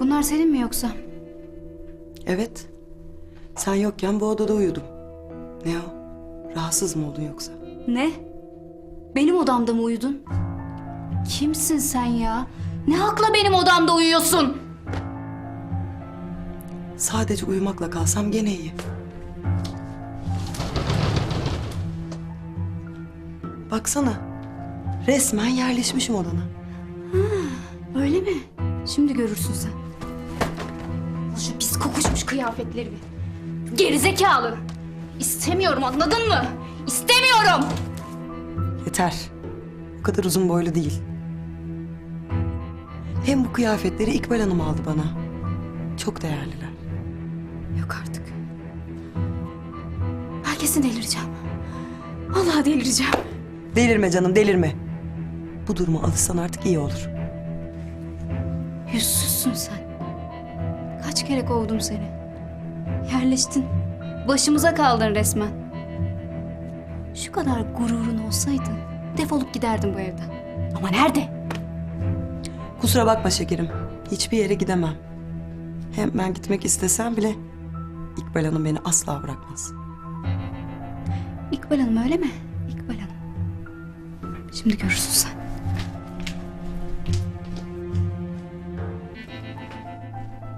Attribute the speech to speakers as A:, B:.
A: Bunlar senin mi yoksa?
B: Evet. Sen yokken bu odada uyudum. Ne o? Rahatsız mı oldun yoksa?
A: Ne? Benim odamda mı uyudun? Kimsin sen ya? Ne hakla benim odamda uyuyorsun?
B: Sadece uyumakla kalsam gene iyi. Baksana. Resmen yerleşmişim odana.
A: Öyle mi? Şimdi görürsün sen. Şu pis kokuşmuş kıyafetleri bir. Gerizekalı. İstemiyorum anladın mı? İstemiyorum.
B: Yeter. O kadar uzun boylu değil. Hem bu kıyafetleri İkbal Hanım aldı bana. Çok değerliler.
A: Yok artık. Ben kesin delireceğim. Vallahi delireceğim.
B: Delirme canım delirme. Bu duruma alışsan artık iyi olur.
A: Yüzsüzsün sen. Kaç kere kovdum seni. Yerleştin. Başımıza kaldın resmen. Şu kadar gururun olsaydı defolup giderdin bu evden. Ama nerede?
B: Kusura bakma şekerim. Hiçbir yere gidemem. Hem ben gitmek istesem bile İkbal Hanım beni asla bırakmaz.
A: İkbal Hanım öyle mi? İkbal Hanım. Şimdi görürsün sen.